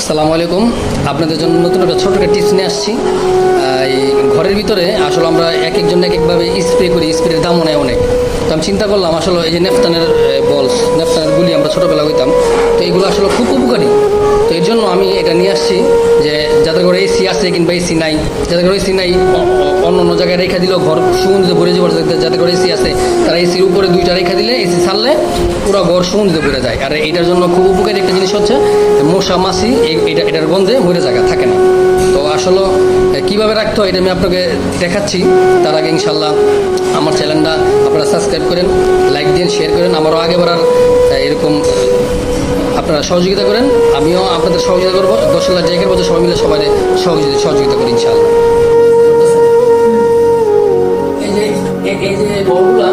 আসসালামু আলাইকুম। আপনাদের জন্য নতুন একটা ছোট একটা টিপস নিয়ে আসছি। এই ঘরের ভিতরে আসলে আমরা এক একজন এক একভাবে স্প্রে করি স্প্রের দামও নেয় অনেক। তো আমি চিন্তা করলাম, আসলে এই যে নেফতানের বলস নেফতানের গুলি আমরা ছোটোবেলা হইতাম, তো এগুলো আসলে খুব উপকারী। তো এর জন্য আমি এটা নিয়ে আসছি যে যাদের ঘরে এসি আছে কিংবা এসি নাই, যাদের ঘরে এসি নাই অন্য অন্য জায়গায় রেখা দিলেও ঘর সুগন্ধিত ভরে যাবে যাদের ঘরে এসি আছে, তারা এসির উপরে দুইটা রেখে দিলে এসি ছাড়লে পুরো ঘর সুগন্ধিত ভরে যায়। আর এটার জন্য খুব উপকারী একটা জিনিস হচ্ছে মশা মাছি এটা এটার গন্ধে মরে জায়গা থাকে না। তো আসলে কীভাবে রাখতে হয় এটা আমি আপনাকে দেখাচ্ছি। তার আগে ইনশাল্লাহ আমার চ্যানেলটা আপনারা সাবস্ক্রাইব করেন, লাইক দিন শেয়ার করেন। আমারও আগে বাড়ার এরকম আপনারা সহযোগিতা করেন। আমিও আপনাদের সহযোগিতা করব। দশ হাজার জায়গার মধ্যে সবাই মিলে সবাই সহযোগিতা সহযোগিতা করি ইনশাল্লাহ। এই যে এই- যে বলগুলা